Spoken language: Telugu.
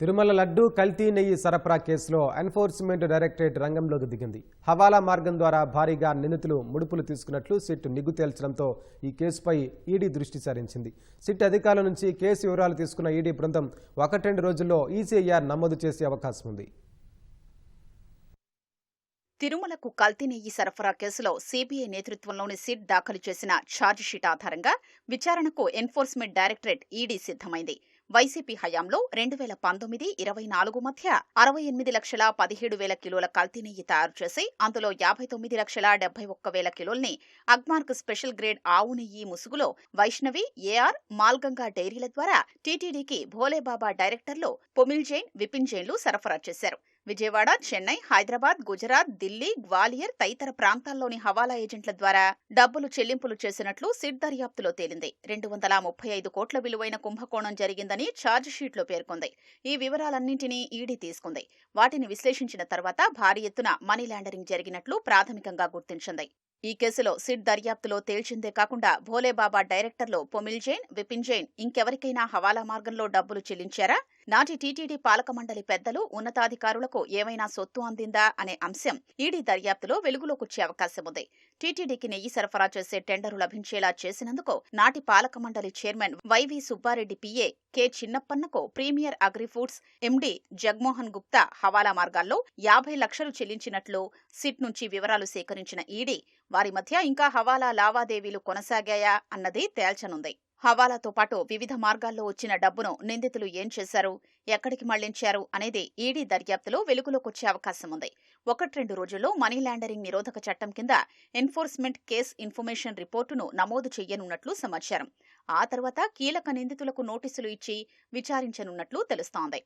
తిరుమల లడ్డు కల్తీ నెయ్యి సరఫరా కేసులో ఎన్ఫోర్స్మెంట్ డైరెక్టరేట్ రంగంలోకి దిగింది. హవాలా మార్గం ద్వారా భారీగా నిందితులు ముడుపులు తీసుకున్నట్లు సిట్ నిగ్గు తేల్చడంతో ఈ కేసుపై ఈడీ దృష్టి సారించింది. సిట్ అధికారుల నుంచి కేసు వివరాలు తీసుకున్న ఈడీ బృందం ఒకటి రెండు రోజుల్లో ఈసీఐఆర్ నమోదు చేసే అవకాశం ఉంది తిరుమలకు కల్తీ నెయ్యి సరఫరా కేసులో సీబీఐ నేతృత్వంలోని సిట్ దాఖలు చేసిన ఛార్జిషీట్ ఆధారంగా విచారణకు ఎన్ఫోర్స్మెంట్ డైరెక్టరేట్ ఈడీ సిద్ధమైంది. వైసీపీ హయాంలో రెండు వేల పంతొమ్మిది ఇరవై నాలుగు మధ్య అరవై ఎనిమిది లక్షల పదిహేడు వేల కిలోల కల్తీ నెయ్యి తయారు చేసి అందులో యాభై తొమ్మిది లక్షల డెబ్బై ఒక్క వేల కిలోల్ని అగ్మార్క్ స్పెషల్ గ్రేడ్ ఆవు నెయ్యి ముసుగులో వైష్ణవి ఏఆర్ మాల్గంగా డైరీల ద్వారా టీటీడీకి భోలేబాబా డైరెక్టర్లు పొమిల్ జైన్ విపిన్ జైన్లు సరఫరా చేశారు. విజయవాడ చెన్నై హైదరాబాద్ గుజరాత్ ఢిల్లీ గ్వాలియర్ తదితర ప్రాంతాల్లోని హవాలా ఏజెంట్ల ద్వారా డబ్బులు చెల్లింపులు చేసినట్లు సిట్ దర్యాప్తులో తేలింది. రెండు వందల ముప్పై ఐదు కోట్ల విలువైన కుంభకోణం జరిగిందని ఛార్జిషీట్లో పేర్కొంది. ఈ వివరాలన్నింటినీ ఈడీ తీసుకుంది. వాటిని విశ్లేషించిన తర్వాత భారీ ఎత్తున మనీ లాండరింగ్ జరిగినట్లు ప్రాథమికంగా గుర్తించింది. ఈ కేసులో సిట్ దర్యాప్తులో తేల్చిందే కాకుండా భోలేబాబా డైరెక్టర్లు పొమిల్ జైన్ విపిన్ జైన్ ఇంకెవరికైనా హవాలా మార్గంలో డబ్బులు చెల్లించారా? నాటి టీటీడీ పాలక మండలి పెద్దలు ఉన్నతాధికారులకు ఏమైనా సొత్తు అందిందా అనే అంశం ఈడీ దర్యాప్తులో వెలుగులోకొచ్చే అవకాశం ఉంది టీటీడీకి నెయ్యి సరఫరా చేసే టెండరు లభించేలా చేసినందుకు నాటి పాలక మండలి chairman YV Subbareddy PA K చిన్నప్పన్నకు premier agrifoods MD Jagmohan Gupta హవాలా మార్గాల్లో యాభై లక్షలు చెల్లించినట్లు సిట్ నుంచి వివరాలు సేకరించిన ఈడీ వారి మధ్య ఇంకా హవాలా లావాదేవీలు కొనసాగాయా అన్నది తేల్చనుంది. హవాలాతో పాటు వివిధ మార్గాల్లో వచ్చిన డబ్బును నిందితులు ఏం చేశారు? ఎక్కడికి మళ్ళించారు? అనేది ఈడీ దర్యాప్తులో వెలుగులోకొచ్చే అవకాశం ఉంది. ఒకట్రెండు రోజుల్లో మనీ లాండరింగ్ నిరోధక చట్టం కింద ఎన్ఫోర్స్మెంట్ కేస్ ఇన్ఫర్మేషన్ రిపోర్టును నమోదు చేయనున్నట్లు సమాచారం. ఆ తర్వాత కీలక నిందితులకు నోటీసులు ఇచ్చి విచారించనున్నట్లు తెలుస్తోంది.